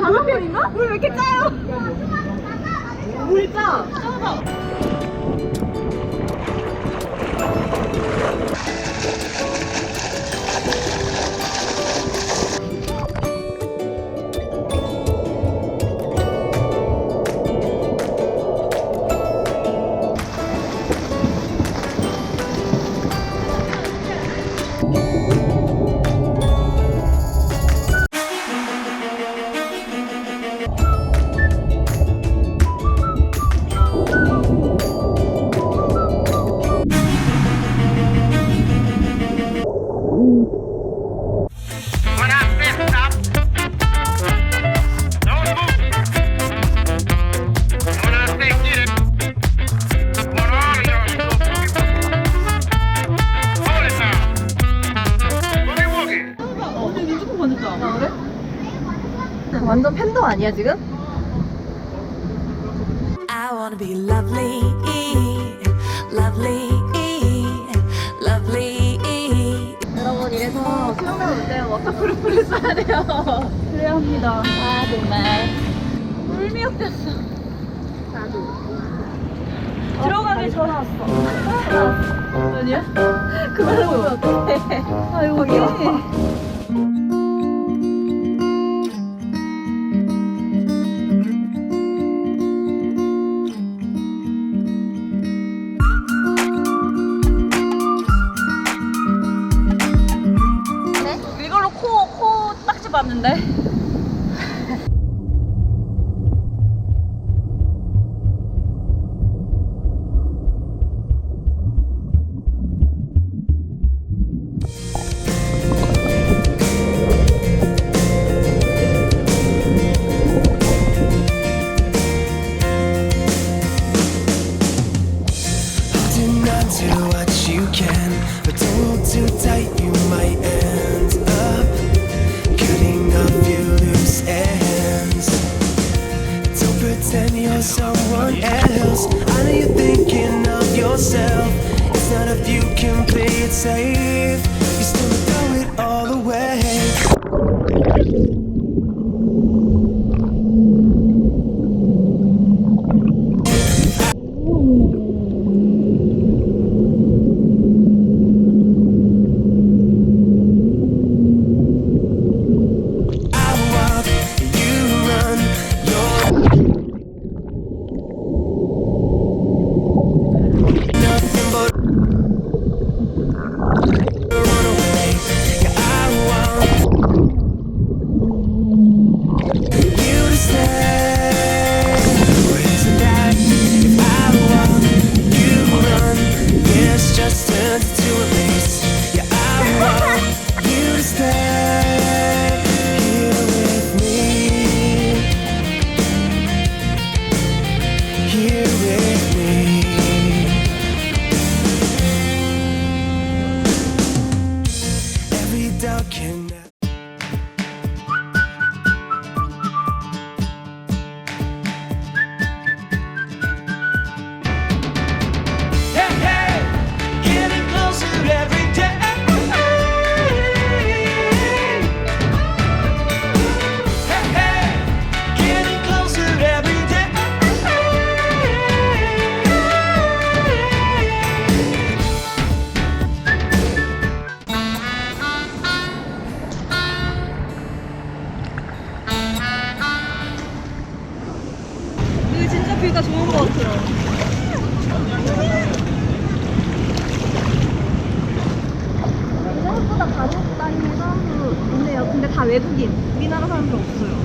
방한별인가? 물 왜 이렇게 짜요? 물 짜! 완전 팬더 아니야 지금? I wanna be lovely, 워터프루프를 써야 돼요. 그래야 합니다. 아 정말. 물미역됐어. 나도. 들어가기 전에 왔어. 아니야? 그걸로 보면 어떡해. 아 여기. You're someone else. I know you're thinking of yourself. It's not if you can play it safe. 가족 다니는 사람도 있네요. 근데 다 외국인. 우리나라 사람들 없어요.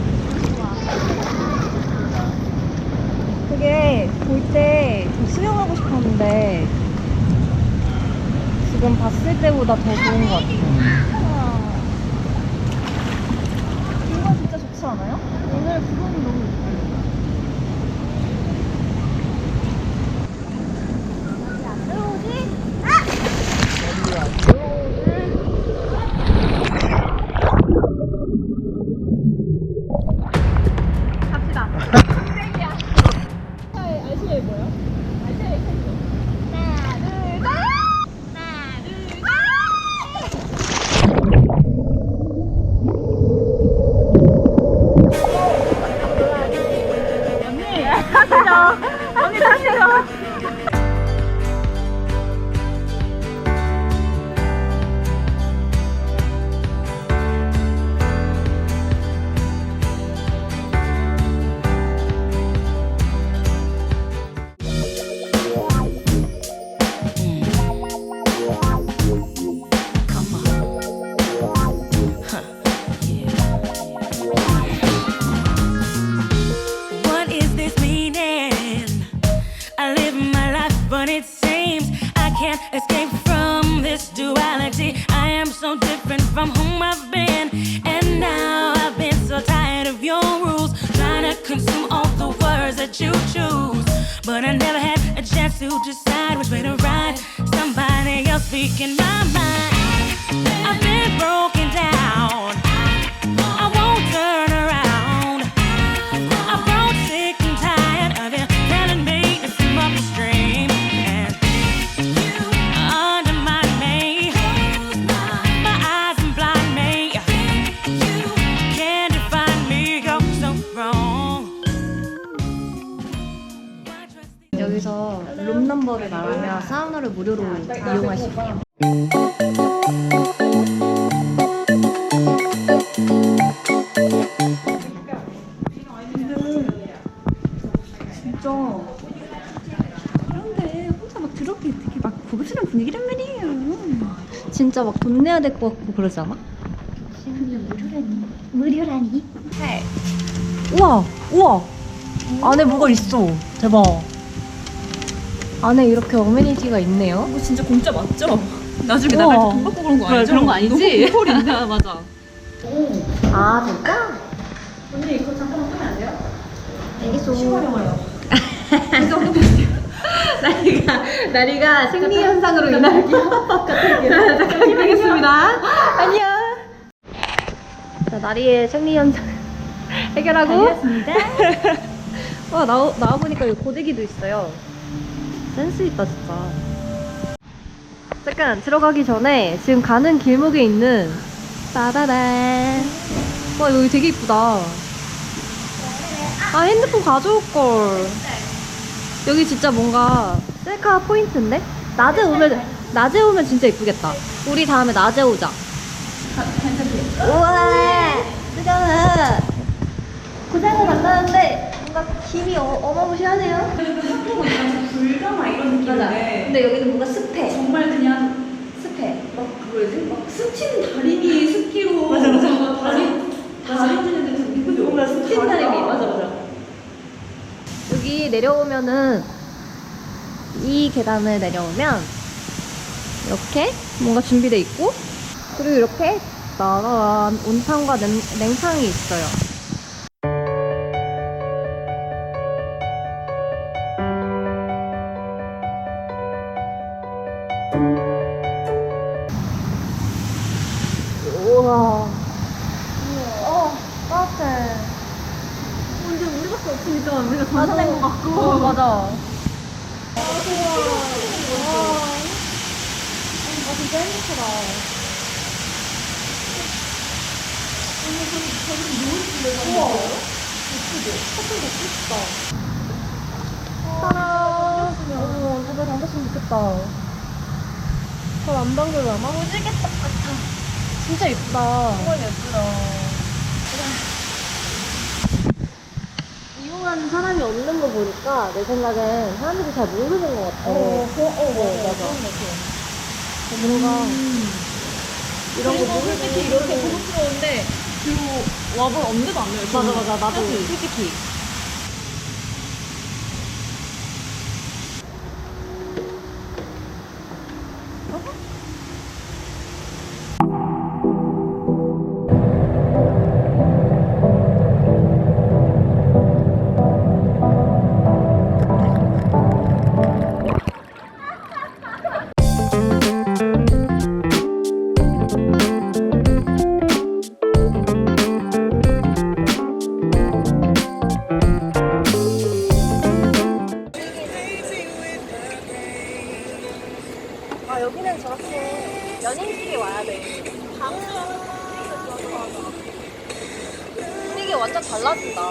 그게 볼 때 수영하고 싶었는데 지금 봤을 때보다 더 좋은 것 같아요. 뷰가 진짜 좋지 않아요? 오늘 구름이 너무 I've been. And now I've been so tired of your rules. Trying to consume all the words that you choose. But I never had a chance to decide which way to ride. Somebody else speaking my mind. I've been broken down. 사우나를 무료로 이용할 수 있어요. 진짜 그런데 혼자 막 그렇게 되게 막 고급스러운 분위기란 말이에요. 진짜 막 돈 내야 될 것 같고 그러지 않아? 무료라니. 무료라니? 네. 우와, 우와. 안에 뭐가 있어. 대박. 안에 이렇게 어메니티가 있네요. 이거 진짜 공짜 맞죠? 나중에 우와. 나갈 때돈 받고 그런 거 아니죠? 그런 거 아니지? 너무 꿀인데? 맞아. 아, 진짜? 언니 이거 잠깐만 끄면 안 돼요? 알겠어. 나리가, 나리가 생리 현상으로 인한 잠깐 기다리겠습니다. 안녕. 자, 나리의 생리 현상 해결하고. 알겠습니다. 와, 나오, 나와 보니까 여기 고데기도 있어요. 센스 있다, 진짜. 잠깐, 들어가기 전에 지금 가는 길목에 있는 따다란. 와, 여기 되게 이쁘다. 아 핸드폰 가져올걸 여기 진짜 뭔가 셀카 포인트인데? 낮에 오면 낮에 오면 진짜 이쁘겠다 우리 다음에 낮에 오자 우와 뜨거워 고장을 만나는데 뭔가 김이 어, 어마무시하네요 불가마 이런 느낌인데 근데 여기는 뭔가 습해 정말 그냥 습해 막 그거지? 막 스친 다리미 습기로 맞아 맞아 다리 다리 흔드는데 좀 이쁘죠? 뭔가 스친 다리미, 맞아, 맞아. 여기 내려오면은 이 계단을 내려오면 이렇게 뭔가 준비돼 있고 그리고 이렇게 나란 온탕과 냉, 냉탕이 있어요. 우와. 어, 따뜻해. 근데 우리밖에 없으니까 우리가 전사된 것 같고. 어, 맞아. 아, 진짜 행복하다. 우와. 예쁘지? 커플 먹고 싶다. 따라. 어머, 제발 담갔으면 좋겠다. 잘안? 오지겠다 같아. 진짜 예쁘다. 정말 예쁘다. 이용하는 사람이 없는 거 보니까 내 생각엔 사람들이 잘 모르는 것 같아. 어, 어, 어, 맞아. 뭔가 이런 거 모르는 솔직히 이렇게 고급스러운데 그리고 와본 엄두도 안 나요. 맞아 맞아 나도 사실. 솔직히 완전 달라진다.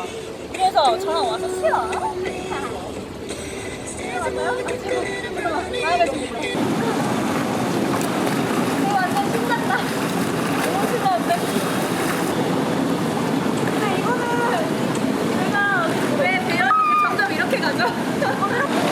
그래서 저랑 와서 싫어. 완전 신난다. 너무 신나는데? 근데 이거는 내가 왜 배현이 점점 이렇게 가죠?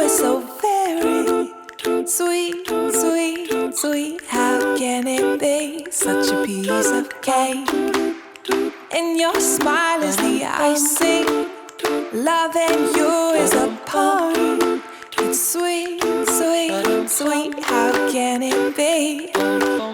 Is so very sweet, sweet, sweet. How can it be such a piece of cake? And your smile is the icing. Loving you is a party. It's sweet, sweet, sweet. How can it be?